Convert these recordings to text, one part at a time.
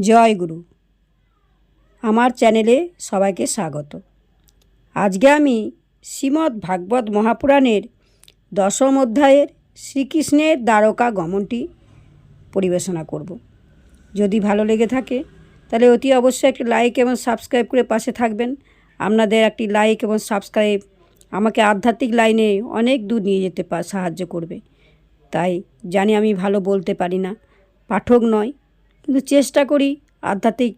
জয় গুরু। আমার চ্যানেলে সবাইকে স্বাগত। আজকে আমি শ্রীমদ্ ভাগবত মহাপুরাণের দশম অধ্যায়ের শ্রীকৃষ্ণের দ্বারকা গমনটি পরিবেশনা করব। যদি ভালো লেগে থাকে, তাহলে অতি অবশ্যই একটি লাইক এবং সাবস্ক্রাইব করে পাশে থাকবেন। আপনাদের একটি লাইক এবং সাবস্ক্রাইব আমাকে আধ্যাত্মিক লাইনে অনেক দূর নিয়ে যেতে সাহায্য করবে। তাই জানি আমি ভালো বলতে পারি না। পাঠক নয় কিন্তু চেষ্টা করি আধ্যাত্মিক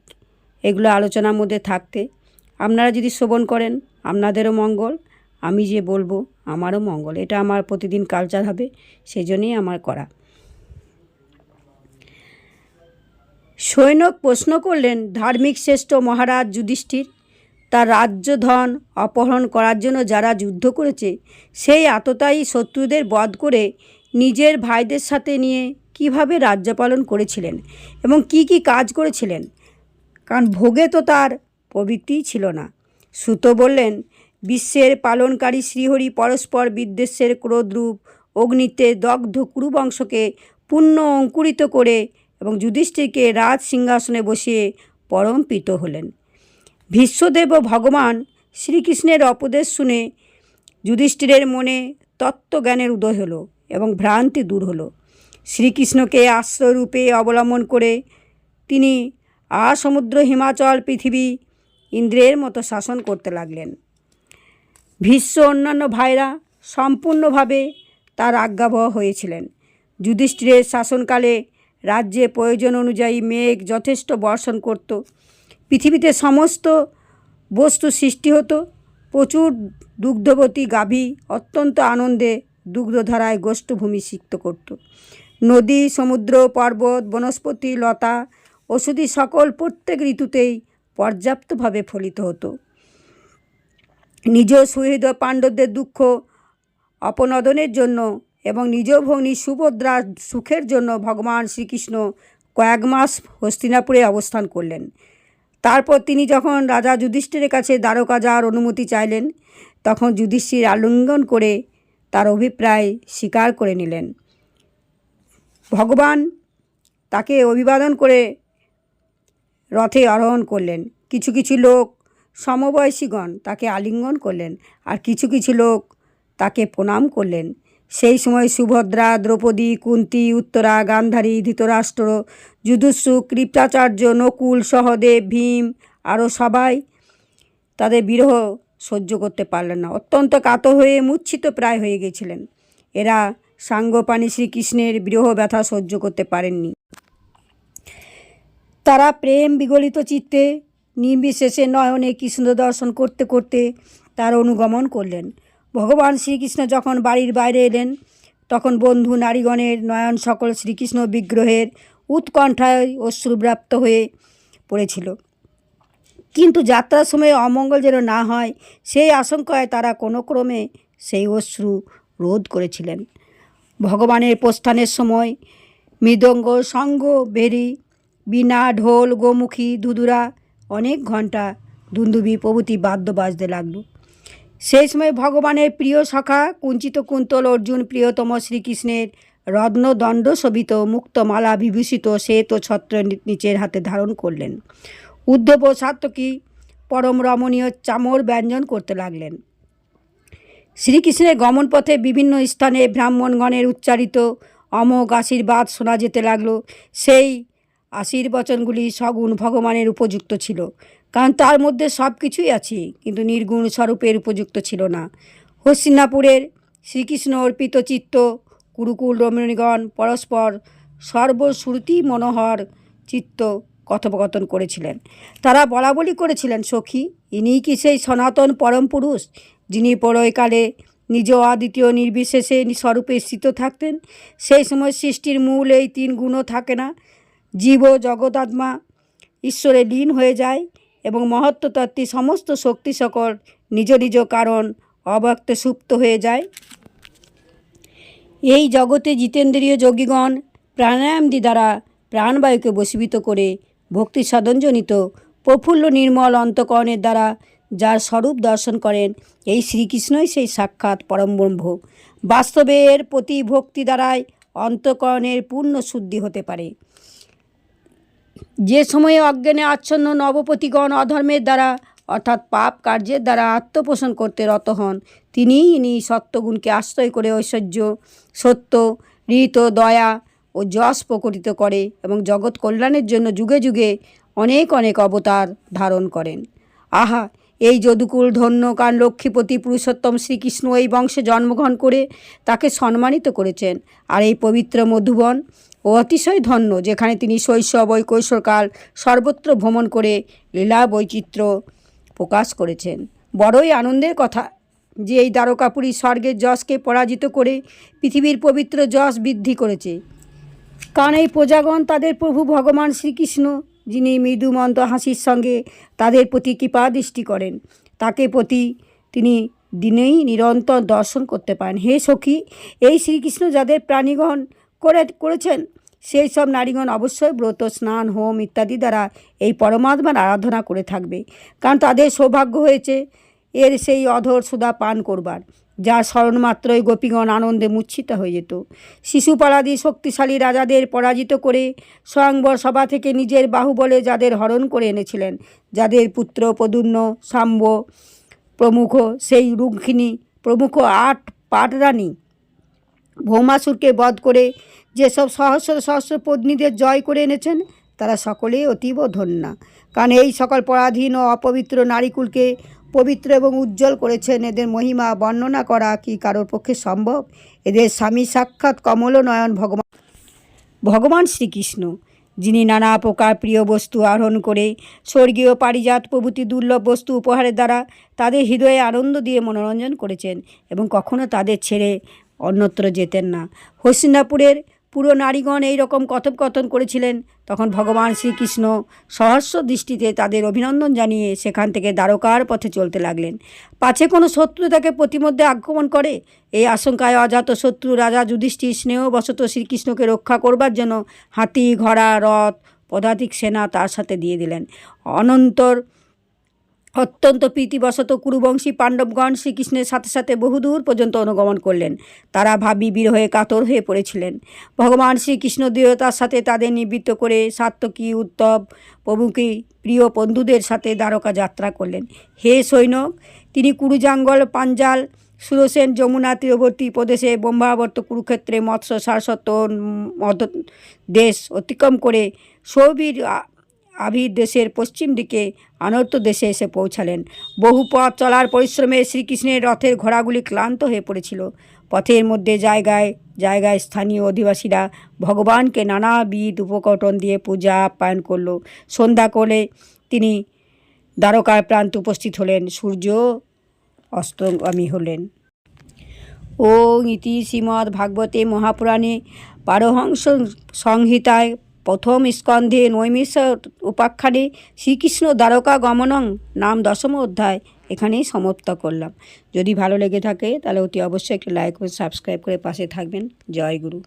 এগুলো আলোচনার মধ্যে থাকতে। আপনারা যদি শ্রবণ করেন, আপনাদেরও মঙ্গল। আমি যে বলব, আমারও মঙ্গল। এটা আমার প্রতিদিন কালচার হবে সেই জন্যই আমার করা। সৈনক প্রশ্ন করলেন, ধার্মিক শ্রেষ্ঠ মহারাজ যুধিষ্ঠির, তার রাজ্য ধন অপহরণ করার জন্য যারা যুদ্ধ করেছে, সেই আততায়ী শত্রুদের বধ করে নিজের ভাইদের সাথে নিয়ে কীভাবে রাজ্য পালন করেছিলেন এবং কি কি কাজ করেছিলেন? কারণ ভোগে তো তার প্রবৃত্তিই ছিল না। সুত বললেন, বিশ্বের পালনকারী শ্রীহরি পরস্পর বিদ্বেষের ক্রোধরূপ অগ্নিতে দগ্ধ কুরুবংশকে পুণ্য অঙ্কুরিত করে এবং যুধিষ্ঠিরকে রাজ সিংহাসনে বসিয়ে পরম প্রীত হলেন। ভীষ্মদেব ও ভগবান শ্রীকৃষ্ণের অপদেশ শুনে যুধিষ্ঠিরের মনে তত্ত্বজ্ঞানের উদয় হলো এবং ভ্রান্তি দূর হলো। শ্রীকৃষ্ণকে আশ্রয়রূপে অবলম্বন করে তিনি আসমুদ্র হিমাচল পৃথিবী ইন্দ্রের মতো শাসন করতে লাগলেন। ভীষ্ম অন্যান্য ভাইরা সম্পূর্ণভাবে তার আজ্ঞাবহ হয়েছিলেন। যুধিষ্ঠিরের শাসনকালে রাজ্যে প্রয়োজন অনুযায়ী মেঘ যথেষ্ট বর্ষণ করত। পৃথিবীতে সমস্ত বস্তু সৃষ্টি হতো। প্রচুর দুগ্ধবতী গাভী অত্যন্ত আনন্দে দুগ্ধধারায় গোষ্ঠভূমি সিক্ত করত। নদী, সমুদ্র, পর্বত, বনস্পতি, লতা, ওষুধি সকল প্রত্যেক ঋতুতেই পর্যাপ্তভাবে ফলিত হতো। নিজ সুহৃদ পাণ্ডবদের দুঃখ অপনদনের জন্য এবং নিজ ভগ্নী সুভদ্রার সুখের জন্য ভগবান শ্রীকৃষ্ণ কয়েক মাস হস্তিনাপুরে অবস্থান করলেন। তারপর তিনি যখন রাজা যুধিষ্ঠিরের কাছে দ্বারকা যাওয়ার অনুমতি চাইলেন, তখন যুধিষ্ঠির আলিঙ্গন করে তার অভিপ্রায় স্বীকার করে নিলেন। ভগবান তাকে অভিবাদন করে রথে আরোহণ করলেন। কিছু কিছু লোক সমবয়সীগণ তাকে আলিঙ্গন করলেন আর কিছু কিছু লোক তাকে প্রণাম করলেন। সেই সময় সুভদ্রা, দ্রৌপদী, কুন্তি, উত্তরা, গান্ধারী, ধৃতরাষ্ট্র যুধুস্সু কৃপাচার্য, নকুল, সহদেব, ভীম আরও সবাই তাদের বিরহ সহ্য করতে পারলেন না। অত্যন্ত কাতর হয়ে মূর্ছিত প্রায় হয়ে গেছিলেন। এরা সাঙ্গপাণি শ্রীকৃষ্ণের বিরহ ব্যথা সহ্য করতে পারেননি। তারা প্রেম বিগলিত চিত্তে নির্বিশেষে নয়নে কৃষ্ণ দর্শন করতে করতে তার অনুগমন করলেন। ভগবান শ্রীকৃষ্ণ যখন বাড়ির বাইরে এলেন, তখন বন্ধু নারীগণের নয়ন সকল শ্রীকৃষ্ণ বিগ্রহের উৎকণ্ঠায় অশ্রুপ্রাপ্ত হয়ে পড়েছিল। কিন্তু যাত্রার সময় অমঙ্গল যেন না হয়, সেই আশঙ্কায় তারা কোনো ক্রমে সেই অশ্রু রোধ করেছিলেন। ভগবানের প্রস্থানের সময় মৃদঙ্গ সঙ্গ বেরি বীণা ঢোল, গোমুখী ধুধুরা অনেক ঘণ্টা দুন্দুবি প্রভৃতি বাদ্য বাজতে লাগল। সেই সময় ভগবানের প্রিয় সখা কুঞ্চিত কুন্তল অর্জুন প্রিয়তম শ্রীকৃষ্ণের রত্নদণ্ড শোভিত মুক্তমালা বিভূষিত শ্বেত ছত্র নিচের হাতে ধারণ করলেন। উদ্ধব সাত্তকী পরম রমণীয় চামর ব্যঞ্জন করতে লাগলেন। শ্রীকৃষ্ণের গমন পথে বিভিন্ন স্থানে ব্রাহ্মণগণের উচ্চারিত অমোঘ আশীর্বাদ শোনা যেতে লাগল। সেই আশীর্বচনগুলি সগুণ ভগবানের উপযুক্ত ছিল, কারণ তার মধ্যে সব কিছুই আছে, কিন্তু নির্গুণ স্বরূপের উপযুক্ত ছিল না। হস্তিনাপুরের শ্রীকৃষ্ণ অর্পিত চিত্ত, কুরুকুল রমণীগণ পরস্পর সর্বশ্রুতি মনোহর চিত্ত কথোপকথন করেছিলেন। তারা বলা বলি করেছিলেন, সখী, ইনিই কি সেই সনাতন পরম পুরুষ? যিনি প্রলয়কালে নিজ অদ্বিতীয় নির্বিশেষে স্বরূপে স্থিত থাকতেন, সেই সময় সৃষ্টির মূল এই তিন গুণও থাকে না। জীব জগদাত্মা ঈশ্বরে লীন হয়ে যায় এবং মহত্বতত্ত্বে সমস্ত শক্তি সকল নিজ নিজ কারণ অব্যক্ত সুপ্ত হয়ে যায়। এই জগতে জিতেন্দ্রীয় যোগীগণ প্রাণায়ামদি দ্বারা প্রাণবায়ুকে বশীভূত করে ভক্তি সাধনজনিত প্রফুল্ল নির্মল অন্তকরণের দ্বারা যার স্বরূপ দর্শন করেন এই শ্রীকৃষ্ণই সেই সাক্ষাৎ পরম ব্রহ্ম। বাস্তবে এর প্রতি ভক্তি দ্বারাই অন্তকরণের পূর্ণ শুদ্ধি হতে পারে। যে সময়ে অজ্ঞানে আচ্ছন্ন নবপতিগণ অধর্মের দ্বারা, অর্থাৎ পাপ কার্যের দ্বারা আত্মপোষণ করতে রত হন, তিনিই ইনি সত্যগুণকে আশ্রয় করে ঐশ্বর্য, সত্য, ঋত, দয়া ও যশ প্রকটিত করে এবং জগৎ কল্যাণের জন্য যুগে যুগে অনেক অনেক অবতার ধারণ করেন। আহা এই যদুকুল ধন্য কান লক্ষ্মীপতি পুরুষোত্তম শ্রীকৃষ্ণ এই বংশে জন্মগ্রহণ করে তাকে সম্মানিত করেছেন। আর এই পবিত্র মধুবন ও অতিশয় ধন্য, যেখানে তিনি শৈশব ও কৈশোরকাল সর্বত্র ভ্রমণ করে লীলা বৈচিত্র্য প্রকাশ করেছেন। বড়ই আনন্দের কথা যে এই দ্বারকাপুরী স্বর্গের যশকে পরাজিত করে পৃথিবীর পবিত্র যশ বৃদ্ধি করেছে। কারণ এই প্রজাগণ তাদের প্রভু ভগবান শ্রীকৃষ্ণ যিনি মৃদুমন্ত হাসির সঙ্গে তাদের প্রতি কৃপা দৃষ্টি করেন, তাকে প্রতি তিনি দিনেই নিরন্তর দর্শন করতে পারেন। হে সখী, এই শ্রীকৃষ্ণ যাদের প্রাণীগণ করে, করেছেন, সেই সব নারীগণ অবশ্যই ব্রত, স্নান, হোম ইত্যাদি দ্বারা এই পরমাত্মার আরাধনা করে থাকবে। কারণ তাদের সৌভাগ্য হয়েছে, এর সেই অধর সুধা পান করবার। যা স্মরণ মাত্রই গোপীগণ আনন্দে মূর্ছিত হয়ে যেত। শিশুপালাদি শক্তিশালী রাজাদের পরাজিত করে স্বয়ংবর সভা থেকে নিজের বাহুবলে যাদের হরণ করে এনেছিলেন, যাদের পুত্র পদুন্ন সাম্ব প্রমুখ, সেই রুক্মিণী প্রমুখ আট পাটরানী ভৌমাসুরকে বধ করে যেসব সহস্র সহস্র পত্নীদের জয় করে এনেছেন, তারা সকলেই অতীব ধন্যা। কারণ এই সকল পরাধীন ও অপবিত্র নারীকুলকে পবিত্র এবং উজ্জ্বল করেছেন। এদের মহিমা বর্ণনা করা কি কারোর পক্ষে সম্ভব? এদের স্বামী সাক্ষাৎ কমলনয়ন ভগবান। ভগবান শ্রীকৃষ্ণ, যিনি নানা প্রকার প্রিয় বস্তু আহরণ করে স্বর্গীয় পারিজাত প্রভৃতি দুর্লভ বস্তু উপহারের দ্বারা তাদের হৃদয়ে আনন্দ দিয়ে মনোরঞ্জন করেছেন এবং কখনো তাদের ছেড়ে অন্যত্র যেতেন না। হসিনাপুরের পুরো নারীগণ এই রকম কথোপকথন করেছিলেন। তখন ভগবান শ্রীকৃষ্ণ সহস্র দৃষ্টিতে তাদের অভিনন্দন জানিয়ে সেখান থেকে দ্বারকার পথে চলতে লাগলেন। পাছে কোনো শত্রু তাকে প্রতিমধ্যে আক্রমণ করে? এই আশঙ্কায় অজাত শত্রু রাজা যুধিষ্ঠির স্নেহবশত শ্রীকৃষ্ণকে রক্ষা করবার জন্য হাতি, ঘোড়া, রথ, পদাতিক সেনা তার সাথে দিয়ে দিলেন। অনন্তর অত্যন্ত প্রীতিবশত কুরুবংশী পাণ্ডবগণ শ্রীকৃষ্ণের সাথে সাথে বহুদূর পর্যন্ত অনুগমন করলেন। তারা ভাবি বিরহে কাতর হয়ে পড়েছিলেন। ভগবান শ্রীকৃষ্ণ দৃঢ়তার সাথে তাদের নিবৃত্ত করে সাত্তকী উত্তব প্রভুকে প্রিয় বন্ধুদের সাথে দ্বারকা যাত্রা করলেন। হে সৈনক তিনি কুরুজাঙ্গল, পাঞ্জাল, সুরসেন, যমুনা, তীরবর্তী প্রদেশে ব্রহ্মাবর্ত কুরুক্ষেত্রে মৎস্য, সারস্বত দেশ অতিক্রম করে সৌবীর আবির দেশের পশ্চিম দিকে অনর্ত দেশে এসে পৌঁছালেন। বহু পথ চলার পরিশ্রমে শ্রীকৃষ্ণের রথের ঘোড়াগুলি ক্লান্ত হয়ে পড়েছিল। পথের মধ্যে জায়গায় জায়গায় স্থানীয় অধিবাসীরা ভগবানকে নানাবিধ উপকটন দিয়ে পূজা আপ্যায়ন করল। সন্ধ্যা করে তিনি দ্বারকার প্রান্ত উপস্থিত হলেন। সূর্য অস্তগামী হলেন। ও ইতি শ্রীমদ্ ভাগবতে মহাপুরাণে পারহংস সংহিতায় প্রথম স্কন্ধে নৈমিষ উপাখ্যানে শ্রীকৃষ্ণ দ্বারকা গমনং নাম দশম অধ্যায় এখানেই সমাপ্ত করলাম। যদি ভালো লেগে থাকে তাহলে অতি অবশ্যই একটু লাইক ও সাবস্ক্রাইব করে পাশে থাকবেন। জয় গুরু।